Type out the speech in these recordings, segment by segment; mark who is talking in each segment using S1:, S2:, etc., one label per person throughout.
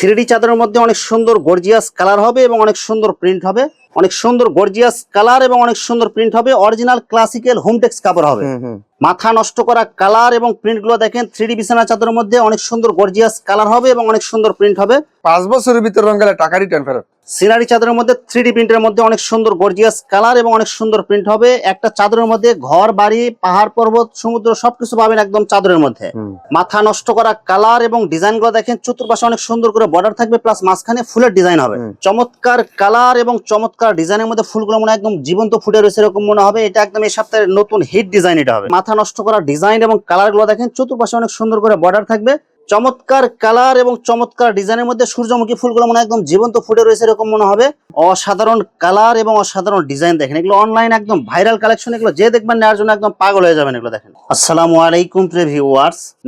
S1: Three চাদরের মধ্যে অনেক সুন্দর গর্জিয়াস কালার হবে এবং অনেক সুন্দর প্রিন্ট হবে। অনেক সুন্দর গর্জিয়াস কালার এবং অনেক সুন্দর প্রিন্ট হবে। অরিজিনাল ক্লাসিক্যাল হোমটেক্স কাপড় হবে। মাথা নষ্ট করা কালার এবং প্রিন্টগুলো দেখেন থ্রি বিছানা চাদরের মধ্যে অনেক সুন্দর গর্জিয়াস কালার হবে এবং অনেক সুন্দর প্রিন্ট হবে।
S2: পাঁচ বছরের ভিতর রং গেলে টাকা রিটার্ন ফেরত।
S1: সিনারি চাদরের মধ্যে থ্রি প্রিন্টের মধ্যে অনেক সুন্দর গর্জিয়াস কালার এবং অনেক সুন্দর প্রিন্ট হবে। একটা চাদরের মধ্যে ঘর বাড়ি পাহাড় পর্বত সমুদ্র সবকিছু পাবেন একদম চাদরের মধ্যে। মাথা নষ্ট করা কালার এবং ডিজাইনগুলো দেখেন চতুর্পাশে অনেক সুন্দর করে বর্ডার থাকবে প্লাস মাঝখানে ফুলের ডিজাইন হবে। চমৎকার কালার এবং চমৎকার ডিজাইনের মধ্যে ফুলগুলো মনে হয় একদম জীবন্ত ফুটে রয়েছে এরকম মনে হবে। এটা একদম এই সপ্তাহের নতুন হিট ডিজাইন এটা হবে। মাথা নষ্ট করা ডিজাইন এবং কালারগুলো দেখেন, চতুর্পাশে অনেক সুন্দর করে বর্ডার থাকবে। চমৎকার কালার এবং চমৎকার ডিজাইনের মধ্যে সূর্যমুখী ফুলগুলো মনে একদম জীবন্ত ফুটে রয়েছে এরকম মনে হবে। অসাধারণ কালার এবং অসাধারণ ডিজাইন দেখেন, এগুলো অনলাইন একদম ভাইরাল কালেকশন এগুলো যে দেখবেন নেওয়ার জন্য একদম পাগল হয়ে যাবেন এগুলো দেখেন। আসসালামু আলাইকুম প্রিয়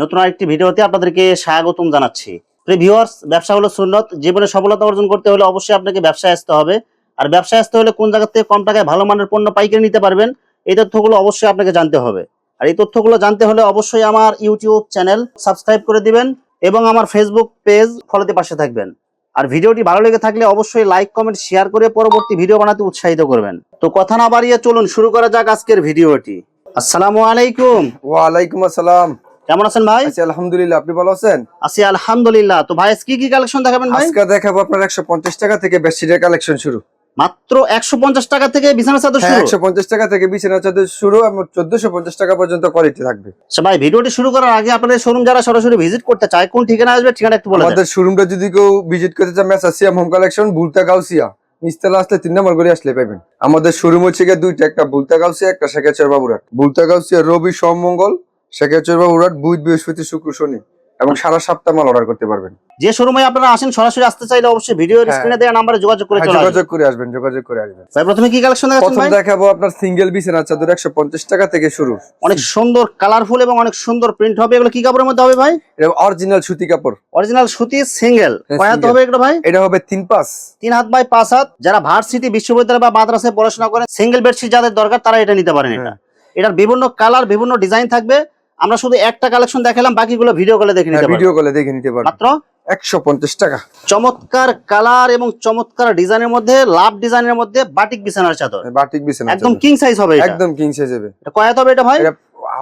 S1: নতুন আরেকটি ভিডিওতে আপনাদেরকে স্বাগতম জানাচ্ছি। প্রিয় ব্যবসা হলো সুন্নত, জীবনে সফলতা অর্জন করতে হলে অবশ্যই আপনাকে ব্যবসায় আসতে হবে। আর ব্যবসায় আসতে হলে কোন জায়গা থেকে কম টাকায় ভালো মানের পণ্য পাইকারি নিতে পারবেন, এই তথ্যগুলো অবশ্যই আপনাকে জানতে হবে। আর এই তথ্যগুলো জানতে হলে অবশ্যই আমার ইউটিউব চ্যানেল সাবস্ক্রাইব করে দিবেন এবং আমার ফেসবুক পেজ ফলোতে পাশে থাকবেন। আর ভিডিওটি ভালো লেগে থাকলে অবশ্যই লাইক কমেন্ট শেয়ার করে পরবর্তী ভিডিও বানাতে উৎসাহিত করবেন। তো কথা না বাড়িয়ে চলুন শুরু করা যাক আজকের ভিডিওটি। আসসালামু আলাইকুম।
S2: ওয়ালাইকুম আসসালাম।
S1: কেমন আছেন ভাই?
S2: আলহামদুলিল্লাহ আপনি ভালো আছেন?
S1: আছি আলহামদুলিল্লাহ। তো ভাই আজকে কি কি কালেকশন দেখাবেন ভাই?
S2: আজকে দেখাবো আপনার একশো পঞ্চাশ টাকা থেকে বেডশিটের কালেকশন শুরু।
S1: মাত্র একশো পঞ্চাশ টাকা থেকে বিছানা চাদর
S2: হ্যাঁ
S1: শুরু?
S2: একশো পঞ্চাশ টাকা থেকে বিছানা চাদর শুরু এবং চোদ্দশো পঞ্চাশ টাকা পর্যন্ত কোয়ালিটি থাকবে।
S1: আচ্ছা ভাই ভিডিওটি শুরু করার আগে আপনাদের শোরুম যারা সরাসরি ভিজিট করতে চায় কোন ঠিকানা আসবে ঠিকানা একটু বলে
S2: আমাদের শোরুমটা যদি কেউ ভিজিট করতে চান মেসা সিয়াম হোম কালেকশন বুলতা গাউসিয়া। নিচতলা আসলে তিন নম্বর করে আসলে পাবেন আমাদের শোরুম হচ্ছে গিয়ে দুইটা একটা বুলতা গাউসিয়া একটা শেখাচর বাবুরাট বুলতা গাউসিয়া রবি সোম মঙ্গল শেখাচর বাবুরাট বুধ বৃহস্পতি শুক্র শনি। এবং সারা সপ্তাহ মাল অর্ডার করতে পারবেন।
S1: যে শোরুমে আপনারা আসেন সরাসরি আসতে চাইলে অবশ্যই ভিডিওর
S2: হ্যাঁ।
S1: স্ক্রিনে দেওয়া নাম্বারে যোগাযোগ করে
S2: হ্যাঁ,
S1: চলে
S2: যোগাযোগ করে আসবেন যোগাযোগ করে আসবেন।
S1: ভাই প্রথমে কি কালেকশন দেখাচ্ছেন
S2: প্রথম দেখাবো আপনার সিঙ্গেল বিছানা চাদর একশো পঞ্চাশ টাকা থেকে শুরু।
S1: অনেক সুন্দর কালারফুল এবং অনেক সুন্দর প্রিন্ট হবে। এগুলো কি কাপড়ের মধ্যে হবে ভাই?
S2: এটা অরিজিনাল সুতি কাপড়।
S1: অরিজিনাল সুতি সিঙ্গেল
S2: হ্যাঁ,
S1: কয় হাত হবে এগুলো ভাই?
S2: এটা হবে তিন পাঁচ।
S1: তিন হাত বাই পাঁচ হাত। যারা ভার্সিটি বিশ্ববিদ্যালয় বা মাদ্রাসায় পড়াশোনা করেন সিঙ্গেল বেডশিট যাদের দরকার তারা এটা নিতে পারেন এটা।
S2: হ্যাঁ।
S1: এটার বিভিন্ন কালার বিভিন্ন ডিজাইন থাকবে। আমরা শুধু একটা কালেকশন দেখালাম বাকিগুলো ভিডিও কলে দেখে নিতে
S2: ভিডিও কলে দেখে নিতে পারবেন
S1: মাত্র?
S2: একশো পঞ্চাশ টাকা।
S1: চমৎকার কালার এবং চমৎকার ডিজাইনের মধ্যে লাভ ডিজাইনের মধ্যে বাটিক বিছানার চাদর।
S2: বাটিক বিছানা
S1: একদম কিং সাইজ হবে এটা।
S2: একদম কিং সাইজ হবে।
S1: এটা কয় হবে এটা ভাই?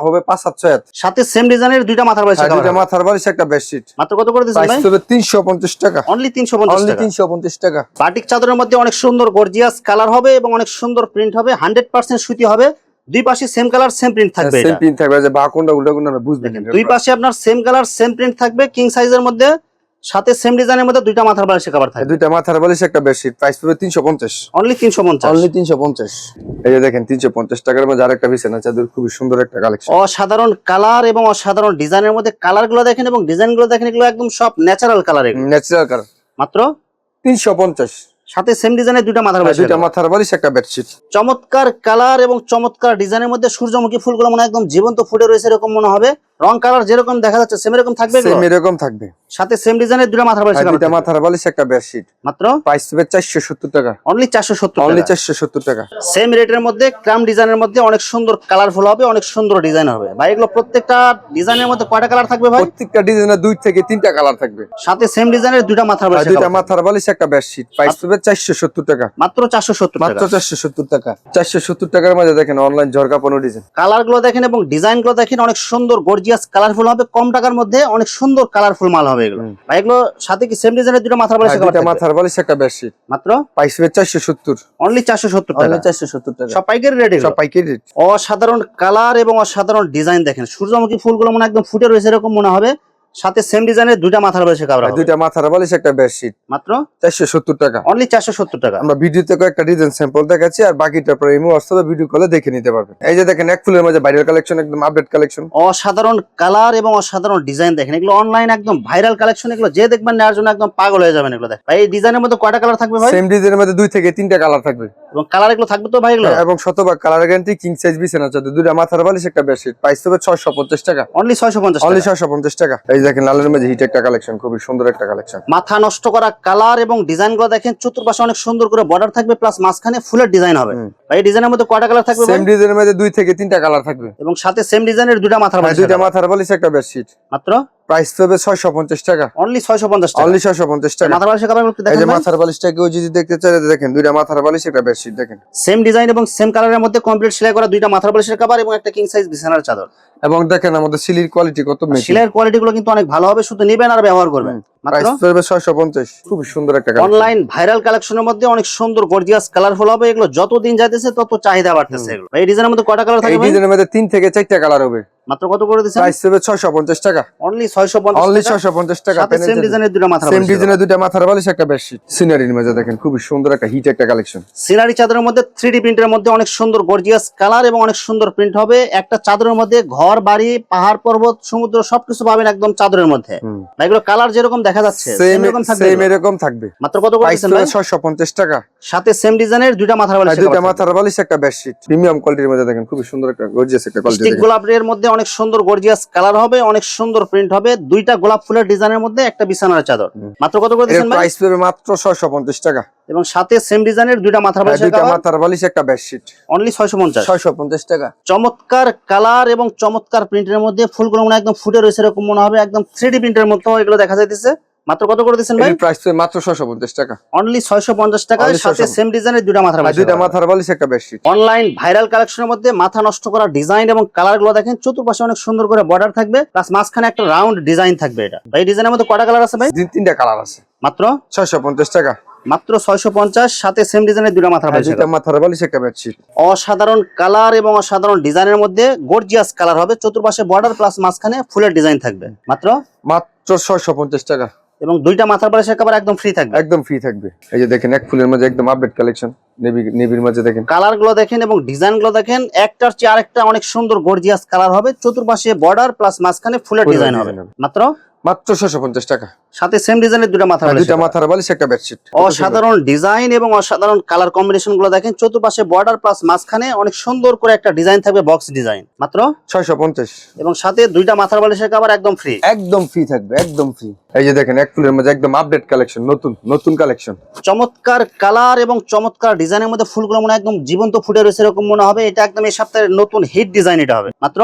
S2: হবে পাঁচ সাত ছয় হাত।
S1: সাথে সেম ডিজাইনের দুইটা মাথার বালিশ
S2: হ্যাঁ, দুইটা মাথার বালিশ একটা বেডশিট
S1: মাত্র কত করে
S2: প্রাইস
S1: ভাই?
S2: হবে তিনশো পঞ্চাশ টাকা।
S1: অনলি তিনশো পঞ্চাশ
S2: অনলি
S1: টাকা।
S2: তিনশো পঞ্চাশ টাকা।
S1: বাটিক চাদরের মধ্যে অনেক সুন্দর গর্জিয়াস কালার হবে এবং অনেক সুন্দর প্রিন্ট হবে। হান্ড্রেড পার্সেন্ট সুতি হবে। দুই পাশে সেম কালার সেম প্রিন্ট থাকবে
S2: সেম। পিন থাকবে যে বা কোনটা উল্টা কোনটা আমরা বুঝবেন
S1: দুই পাশে আপনার সেম কালার সেম প্রিন্ট থাকবে কিং সাইজের মধ্যে সাথে সেম ডিজাইনের মধ্যে দুইটা মাথার বালিশে কভার থাকবে।
S2: দুইটা মাথার বালিশ একটা বেডশিট প্রাইস তিনশো পঞ্চাশ।
S1: অনলি তিনশো পঞ্চাশ।
S2: অনলি তিনশো পঞ্চাশ। এই যে দেখেন তিনশো পঞ্চাশ টাকার মধ্যে আরেকটা বিছানা চাদর খুবই সুন্দর একটা কালেকশন
S1: অসাধারণ কালার এবং অসাধারণ ডিজাইনের মধ্যে কালারগুলো দেখেন এবং ডিজাইনগুলো দেখেন এগুলো একদম সব ন্যাচারাল কালার এগুলো
S2: ন্যাচারাল কালার
S1: মাত্র?
S2: তিনশো পঞ্চাশ।
S1: সাথে সেম ডিজাইনের দুইটা মাথার বালিশ
S2: দুটো মাথার বালিশ একটা বেডশিট
S1: চমৎকার কালার এবং চমৎকার ডিজাইনের মধ্যে সূর্যমুখী ফুলগুলো মনে হয় একদম জীবন্ত ফুটে রয়েছে এরকম মনে হবে। রং কালার যেরকম দেখা যাচ্ছে সেম এরকম থাকবে
S2: সেম এরকম থাকবে।
S1: সাথে সেম ডিজাইনের দুটো মাথার বালিশ
S2: দুইটা মাথার বালিশ একটা বেডশিট
S1: মাত্র?
S2: প্রাইস চারশো সত্তর টাকা।
S1: অনলি চারশো সত্তর
S2: অনলি চারশো সত্তর টাকা।
S1: সেম রেটের মধ্যে ক্রাম ডিজাইনের মধ্যে অনেক সুন্দর কালারফুল হবে অনেক সুন্দর ডিজাইন হবে। ভাই এগুলো প্রত্যেকটা ডিজাইনের মধ্যে কয়টা কালার থাকবে ভাই?
S2: প্রত্যেকটা ডিজাইনের দুই থেকে তিনটা কালার থাকবে।
S1: সাথে সেম ডিজাইনের দুইটা মাথার বালিশ
S2: দুইটা মাথার বালিশ একটা বেডশিট প্রাইস চারশো সত্তর টাকা।
S1: মাত্র চারশো সত্তর
S2: মাত্র
S1: টাকা
S2: চারশো সত্তর টাকা। চারশো সত্তর টাকার মধ্যে দেখেন অনলাইন ঝরকা পনেরো ডিজাইন
S1: কালারগুলো দেখেন এবং ডিজাইনগুলো দেখেন অনেক সুন্দর গর্জিয়াস কালারফুল হবে কম টাকার মধ্যে অনেক সুন্দর কালারফুল মাল হবে এগুলো। ভাই এগুলো সাথে কি সেম ডিজাইনের দুটো মাথার বালিশ
S2: একটা মাথার বালিশ একটা বেশি
S1: মাত্র?
S2: প্রাইস
S1: অনলি চারশো সত্তর। টাকা।
S2: অনলি চারশো সত্তর টাকা।
S1: সব পাইকারি রেট
S2: সব পাইকারি রেট
S1: অসাধারণ কালার এবং অসাধারণ ডিজাইন দেখেন। সূর্যমুখী ফুলগুলো মনে একদম ফুটে রয়েছে এরকম মনে হবে। সাথে সেম ডিজাইনের দুইটা মাথার বালিশে
S2: আর দুইটা মাথার বালিশ একটা বেডশিট
S1: মাত্র?
S2: চারশো সত্তর টাকা।
S1: অনলি চারশো সত্তর টাকা।
S2: আমরা ভিডিওতে কয়েকটা ডিজাইন স্যাম্পল দেখাচ্ছি আর বাকিটা পরে ইমো হোয়াটসঅ্যাপে ভিডিও কলে দেখে নিতে পারবেন। এই যে দেখেন এক ফুলের মধ্যে বাইরের কালেকশন একদম আপডেট কালেকশন
S1: অসাধারণ কালার এবং অসাধারণ ডিজাইন দেখেন। এগুলো অনলাইন একদম ভাইরাল কালেকশন এগুলো যে দেখবেন নেওয়ার জন্য একদম পাগল হয়ে যাবেন এগুলো দেখ ভাই এই ডিজাইনের মধ্যে কয়টা কালার থাকবে ভাই?
S2: সেম ডিজাইনের মধ্যে দুই থেকে তিনটা কালার থাকবে।
S1: এবং কালার এগুলো থাকবে তো ভাই এগুলো?
S2: এবং শতভাগ কালার গ্যারান্টি কিং সাইজ বিছানা চাদর দুইটা মাথার বালিশ একটা বেডশিট প্রাইস হবে ছয়শো পঞ্চাশ টাকা।
S1: অনলি ছয়শো পঞ্চাশ
S2: অনলি ছয়শো পঞ্চাশ টাকা। এই দেখেন লালের মধ্যে হিট একটা কালেকশন খুবই সুন্দর একটা কালেকশন
S1: মাথা নষ্ট করা কালার এবং ডিজাইনগুলো দেখেন চতুর্পাশে অনেক সুন্দর করে বর্ডার থাকবে প্লাস মাঝখানে ফুলের ডিজাইন হবে। ভাই এই ডিজাইনের মধ্যে কয়টা কালার থাকবে
S2: সেম ডিজাইনের মধ্যে দুই থেকে তিনটা কালার থাকবে।
S1: এবং সাথে সেম ডিজাইনের দুইটা মাথার
S2: আর
S1: বালিশ
S2: দুইটা মাথার বালিশ একটা বেডশিট
S1: মাত্র?
S2: প্রাইস হবে ছয়শো পঞ্চাশ টাকা।
S1: অনলি ছয়শো পঞ্চাশ টাকা।
S2: অনলি ছয়শো পঞ্চাশ টাকা।
S1: মাথার বালিশের কাপড় একটু
S2: এই যে
S1: দেখেন
S2: মাথার বালিশটা কেউ যদি দেখতে চায় দেখেন দুইটা মাথার বালিশ একটা বেডশিট দেখেন।
S1: সেম ডিজাইন এবং সেম কালারের মধ্যে কমপ্লিট সেলাই করা দুইটা মাথার বালিশের কাপড় এবং একটা কিং সাইজ বিছানার চাদর।
S2: এবং দেখেন আমাদের সিলির কোয়ালিটি কত
S1: সেলাইয়ের কোয়ালিটি গুলো কিন্তু অনেক ভালো হবে শুধু নেবেন আর ব্যবহার করবেন। মাত্র
S2: প্রাইস পড়বে খুব সুন্দর একটা
S1: অনলাইন ভাইরাল কালেকশনের মধ্যে অনেক সুন্দর গর্জিয়াস কালারফুল হবে। এগুলো যত দিন যাইতেছে তত চাহিদা বাড়তেছে এগুলো। এই ডিজাইনের মধ্যে কটা কালার থাকবে ভাই?
S2: ডিজাইনের মধ্যে তিন থেকে চারটা কালার হবে।
S1: মাত্র কত করে দিচ্ছেন?
S2: প্রাইস পড়বে ছয়শো পঞ্চাশ টাকা।
S1: অনলি ছয়শো
S2: অনলি
S1: পঞ্চাশ
S2: ছয়শো পঞ্চাশ টাকা
S1: সাথে সেম ডিজাইনের দুটো মাথার
S2: সেম ডিজাইনের দুইটা মাথার বালিশ একটা বেডশিট সিনারির মধ্যে দেখেন খুবই সুন্দর একটা হিট একটা কালেকশন
S1: সিনারি চাদরের মধ্যে থ্রি ডি প্রিন্টের মধ্যে অনেক সুন্দর গর্জিয়াস কালার এবং অনেক সুন্দর প্রিন্ট হবে। একটা চাদরের মধ্যে ঘর বাড়ি পাহাড় পর্বত সমুদ্র সবকিছু পাবেন একদম চাদরের মধ্যে। এগুলো কালার যেরকম দেখা যাচ্ছে?
S2: সেম
S1: এরকম থাকবে
S2: সেম এরকম থাকবে।
S1: মাত্র কত করে দিচ্ছেন ভাই?
S2: ছয়শো পঞ্চাশ টাকা।
S1: সাথে সেম ডিজাইনের দুইটা মাথার বালিশ
S2: দুইটা মাথার বালিশ একটা বেডশিট প্রিমিয়াম কোয়ালিটির মধ্যে দেখেন খুব সুন্দর একটা গর্জিয়াস একটা কোয়ালিটি
S1: স্টিক গোলাপের মধ্যে অনেক সুন্দর গর্জিয়াস কালার হবে অনেক সুন্দর প্রিন্ট হবে। দুইটা গোলাপ ফুলের ডিজাইনের মধ্যে একটা বিছানার চাদর। মাত্র কত করে দিচ্ছেন ভাই?
S2: প্রাইস মাত্র ছয়শো পঞ্চাশ টাকা।
S1: এবং সাথে সেম ডিজাইনের দুইটা মাথার বালিশ
S2: দুইটা মাথার বালিশ একটা বেডশিট
S1: অনলি ছয়শো পঞ্চাশ।
S2: ছয়শো পঞ্চাশ টাকা।
S1: চমৎকার কালার এবং চমৎকার প্রিন্টের মধ্যে ফুলগুলো মনে একদম ফুটে রয়েছে এরকম মনে হবে একদম থ্রি ডি প্রিন্টের মতো এগুলো দেখা যাইতেছে। মাত্র কত করে দিচ্ছেন ভাই?
S2: প্রাইস মাত্র ছয়শো পঞ্চাশ টাকা।
S1: অনলি ছয়শো পঞ্চাশ টাকা সাথে সেম ডিজাইনের দুইটা মাথার বালিশ
S2: দুইটা মাথার বালিশ একটা বেডশিট
S1: অনলাইন ভাইরাল কালেকশনের মধ্যে মাথা নষ্ট করা ডিজাইন এবং কালারগুলো দেখেন চতুর্পাশে অনেক সুন্দর করে বর্ডার থাকবে প্লাস মাঝখানে একটা রাউন্ড ডিজাইন থাকবে এটা। ভাই ডিজাইনের মধ্যে কটা কালার আছে ভাই?
S2: তিন তিনটা কালার আছে।
S1: মাত্র?
S2: ছয়শো পঞ্চাশ টাকা।
S1: মাত্র ছয়শো পঞ্চাশ সাথে সেম ডিজাইনের দুইটা মাথার বালিশ
S2: দুইটা মাথার বালিশ একটা বেডশিট
S1: অসাধারণ কালার এবং অসাধারণ ডিজাইনের মধ্যে গর্জিয়াস কালার হবে। চতুর্পাশে বর্ডার প্লাস মাঝখানে ফুলের ডিজাইন থাকবে। মাত্র?
S2: মাত্র ছয়শো পঞ্চাশ টাকা।
S1: এবং দুইটা মাথার বালিশের কাবার একদম ফ্রি থাকবে।
S2: একদম ফ্রি থাকবে। এই যে দেখেন এক ফুলের মাঝে একদম আপডেট কালেকশন নেভি নেভির মাঝে দেখেন।
S1: কালারগুলো দেখেন এবং ডিজাইনগুলো দেখেন একটার চেয়ে আরেকটা অনেক সুন্দর গর্জিয়াস কালার হবে। চতুর্পাশে বর্ডার প্লাস মাঝখানে ফুলের ডিজাইন হবে। মাত্র?
S2: মাত্র ছয়শো পঞ্চাশ টাকা।
S1: সাথে সেম ডিজাইনের দুটো মাথার
S2: আর মাথার বালিশ একটা বেডশিট
S1: অসাধারণ ডিজাইন এবং অসাধারণ কালার কম্বিনেশনগুলো দেখেন। চতুর্পাশে বর্ডার প্লাস মাঝখানে অনেক সুন্দর করে একটা ডিজাইন থাকবে বক্স ডিজাইন মাত্র?
S2: ছয়শো পঞ্চাশ।
S1: এবং সাথে দুইটা মাথার বালিশের কাবার একদম ফ্রি
S2: একদম ফ্রি থাকবে একদম ফ্রি এই যে দেখেন এক ফুলের মাঝে একদম আপডেট কালেকশন নতুন নতুন কালেকশন
S1: চমৎকার কালার এবং চমৎকার ডিজাইনের মধ্যে ফুলগুলো মনে হয় একদম জীবন্ত ফুটে রয়েছে এরকম মনে হবে। এটা একদম এই সপ্তাহের নতুন হিট ডিজাইন এটা হবে। মাত্র?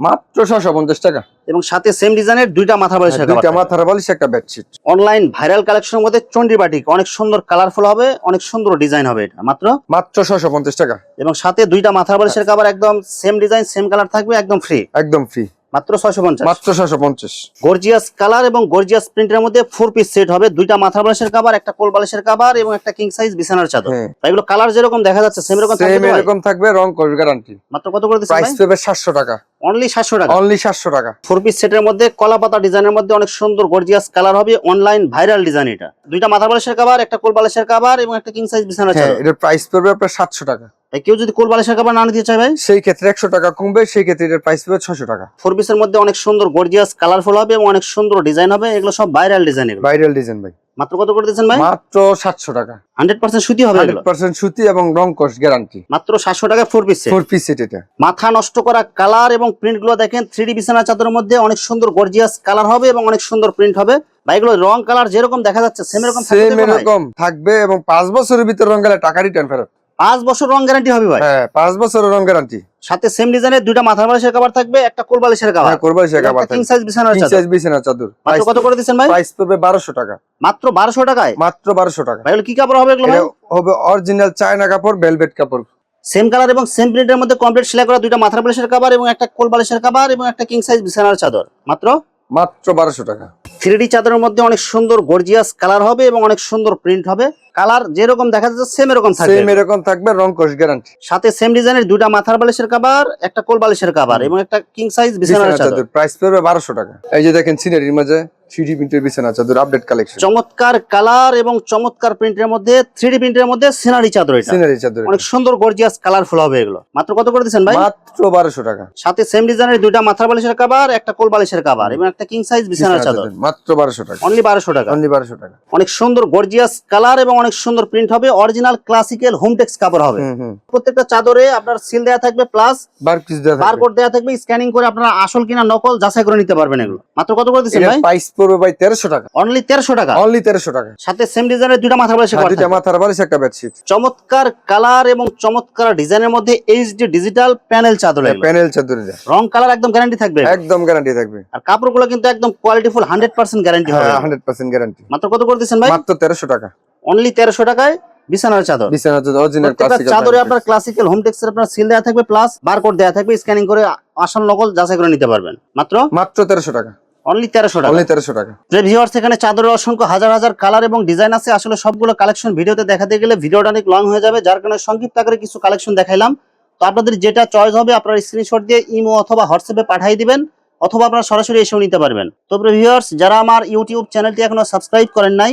S2: মাত্র ছয়শো পঞ্চাশ টাকা।
S1: এবং সাথে সেম ডিজাইনের দুইটা মাথা বালিশ
S2: আর দুইটা মাথার বালিশ একটা বেডশিট
S1: অনলাইন ভাইরাল কালেকশনের মধ্যে চন্ডী বাটিক অনেক সুন্দর কালারফুল হবে অনেক সুন্দর ডিজাইন হবে এটা। মাত্র?
S2: মাত্র ছয়শো পঞ্চাশ টাকা।
S1: এবং সাথে দুইটা মাথার বালিশের কাবার একদম সেম ডিজাইন সেম কালার থাকবে একদম ফ্রি
S2: একদম ফ্রি
S1: মাত্র ছয়শো পঞ্চাশ।
S2: মাত্র ছয়শো পঞ্চাশ।
S1: গর্জিয়াস কালার এবং গর্জিয়াস প্রিন্টের মধ্যে ফোর পিস সেট হবে। দুইটা মাথার বালিশের কাবার একটা কোল বালিশের কাবার এবং একটা কিং সাইজ বিছানার চাদর।
S2: হ্যাঁ।
S1: এগুলো কালার যেরকম দেখা যাচ্ছে সেম থাকবে
S2: সেম এরকম থাকবে রং কোর্স গ্যারান্টি
S1: মাত্র কত করে দিচ্ছেন
S2: প্রাইস পাবে সাতশো টাকা।
S1: অনলি সাতশো টাকা।
S2: অনলি সাতশো টাকা।
S1: ফোর পিস সেটের মধ্যে কলা পাতা ডিজাইনের মধ্যে অনেক সুন্দর গর্জিয়াস কালার হবে। অনলাইন ভাইরাল ডিজাইন এটা। দুইটা মাথা বালিশের কাবার একটা কোল বালিশের কাবার এবং একটা কিং সাইজ বিছানার
S2: হ্যাঁ
S1: চাদর।
S2: এটার প্রাইস পড়বে আপনার সাতশো টাকা।
S1: ভাই, কেউ যদি কোল বালিশের কাবার না নিতে চায় ভাই?
S2: সেই ক্ষেত্রে একশো টাকা কমবে সেই ক্ষেত্রে এটার প্রাইস পাবে ছশো টাকা।
S1: ফোর পিসের মধ্যে অনেক সুন্দর গর্জিয়াস কালারফুল হবে এবং অনেক সুন্দর ডিজাইন হবে। এগুলো সব ভাইরাল ডিজাইন
S2: ভাইরাল ডিজাইন ভাই।
S1: মাত্র কত করে দিচ্ছেন ভাই?
S2: মাত্র সাতশো টাকা।
S1: হান্ড্রেড পার্সেন্ট সুতি হবে
S2: হান্ড্রেড পার্সেন্ট সুতি এবং রং কোর্স গ্যারান্টি
S1: মাত্র সাতশো টাকা four piece
S2: four piece set এটা।
S1: মাথা নষ্ট করা কালার এবং প্রিন্টগুলো দেখেন থ্রি ডি বিছানা চাদরের মধ্যে অনেক সুন্দর গর্জিয়াস কালার হবে এবং অনেক সুন্দর প্রিন্ট হবে। ভাই রং কালার যেরকম দেখা যাচ্ছে সেম এরকম
S2: সেম এরকম থাকবে এবং পাঁচ বছরের ভিতরে রং গেলে টাকা রিটার্ন ফেরত।
S1: পাঁচ বছর রং গ্যারান্টি হবে ভাই।
S2: হ্যাঁ পাঁচ বছরের রং গ্যারান্টি
S1: সাথে সেম ডিজাইনের দুইটা মাথার বালিশের কাবার থাকবে একটা কোল বালিশের কাবার
S2: হ্যাঁ করবে সে কাবার
S1: কিং সাইজ বিছানার চাদর।
S2: সাইজ বিছানা চাদর।
S1: মাত্র কত করে দিচ্ছেন ভাই?
S2: প্রাইস পড়বে বারোশো টাকা।
S1: মাত্র বারোশো টাকায়?
S2: মাত্র বারোশো টাকা।
S1: ভাই কি কাপড় হবে এগুলো ভাই?
S2: হবে অরিজিনাল চায়না কাপড় ভেলভেট কাপড়।
S1: সেম কালার এবং সেম প্রিন্টের মধ্যে কমপ্লিট সেলাই করা দুইটা মাথার বালিশের কাবার এবং একটা কোল বালিশের কাবার এবং একটা কিং সাইজ বিছানার চাদর। মাত্র?
S2: মাত্র বারোশো টাকা।
S1: থ্রি ডি চাদরের মধ্যে অনেক সুন্দর গর্জিয়াস কালার হবে এবং অনেক সুন্দর প্রিন্ট হবে। কালার যেরকম দেখা যাচ্ছে সেম এরকম থাকবে।
S2: সেম এরকম থাকবে রং কোর্স গ্যারান্টি
S1: সাথে সেম ডিজাইনের দুইটা মাথার বালিশের কভার একটা কোল বালিশের কাবার এবং একটা কিং সাইজ বিছানার
S2: বিছানা
S1: চাদর।
S2: প্রাইস পড়বে বারোশো টাকা। এই যে দেখেন সিনারির মাঝে থ্রি প্রিন্টের বিছানা চাদর আপডেট কালেকশন
S1: চমৎকার কালার এবং চমৎকার প্রিন্টের মধ্যে থ্রি ডি প্রিন্টের মধ্যে সিনারি চাদর এটা।
S2: সিনারি চাদর
S1: অনেক সুন্দর গর্জিয়াস কালারফুল হবে এগুলো। মাত্র কত করে দিচ্ছেন ভাই?
S2: মাত্র বারোশো টাকা।
S1: সাথে সেম ডিজাইনের দুইটা মাথার বালিশের কাবার একটা কোল বালিশের কাবার এবং একটা কিং সাইজ বিছানার
S2: বিছানা
S1: চাদর।
S2: মাত্র বারোশো টাকা।
S1: অনলি বারোশো টাকা।
S2: অনলি বারোশো টাকা।
S1: অনেক সুন্দর গর্জিয়াস কালার এবং অনেক সুন্দর প্রিন্ট হবে অরিজিনাল ক্লাসিক্যাল হোমটেক্স কাপড় হবে। প্রত্যেকটা চাদরে আপনার সিল দেওয়া থাকবে প্লাস বারকোড দেওয়া থাকবে। স্ক্যানিং করে আপনারা আসল কিনা নকল যাচাই করে নিতে পারবেন এগুলো। মাত্র কত করে দিচ্ছেন ভাই?
S2: প্রাইস পড়বে ভাই তেরোশো টাকা।
S1: অনলি তেরোশো টাকা?
S2: অনলি তেরোশো টাকা।
S1: সাথে সেম ডিজাইনের দুইটা মাথা বালিশ
S2: আর দুইটা মাথার বালিশ একটা বেডশিট
S1: চমৎকার কালার এবং চমৎকার ডিজাইনের মধ্যে এইচডি ডিজিটাল প্যানেল চাদর।
S2: প্যানেল চাদর।
S1: রং কালার একদম গ্যারান্টি থাকবে।
S2: একদম গ্যারান্টি থাকবে।
S1: আর কাপড়গুলো কিন্তু একদম কোয়ালিটিফুল হান্ড্রেড পার্সেন্ট গ্যারান্টি হবে।
S2: হান্ড্রেড পার্সেন্ট গ্যারান্টি
S1: মাত্র কত করে দিচ্ছেন ভাই?
S2: মাত্র তেরোশো টাকা।
S1: অনলি তেরোশো টাকায় বিছানার চাদর।
S2: বিছানা অরিজিনাল
S1: প্রত্যেকটা চাদরে আপনার ক্লাসিক্যাল হোম টেক্সের আপনার সিল দেওয়া থাকবে প্লাস বারকোড দেওয়া থাকবে স্ক্যানিং করে আসল নকল যাচাই করে নিতে পারবেন। মাত্র
S2: মাত্র তেরোশো টাকা।
S1: অনলি তেরোশো টাকা।
S2: অনলি তেরোশো টাকা।
S1: ভিউয়ার্স এখানে চাদরের অসংখ্য হাজার হাজার কালার এবং ডিজাইন আছে। আসলে সবগুলো কালেকশন ভিডিওতে দেখাতে গেলে ভিডিওটা অনেক লং হয়ে যাবে। যার কারণে সংক্ষিপ্ত আকারে কিছু কালেকশন দেখাইলাম। তো আপনাদের যেটা চয়েস হবে আপনারা স্ক্রিনশট দিয়ে ইমো অথবা হোয়াটসঅ্যাপে পাঠিয়ে দিবেন অথবা আপনারা সরাসরি এসেও নিতে পারবেন। তো ভিউয়ার্স যারা আমার ইউটিউব চ্যানেলটি এখনও সাবস্ক্রাইব করেন নাই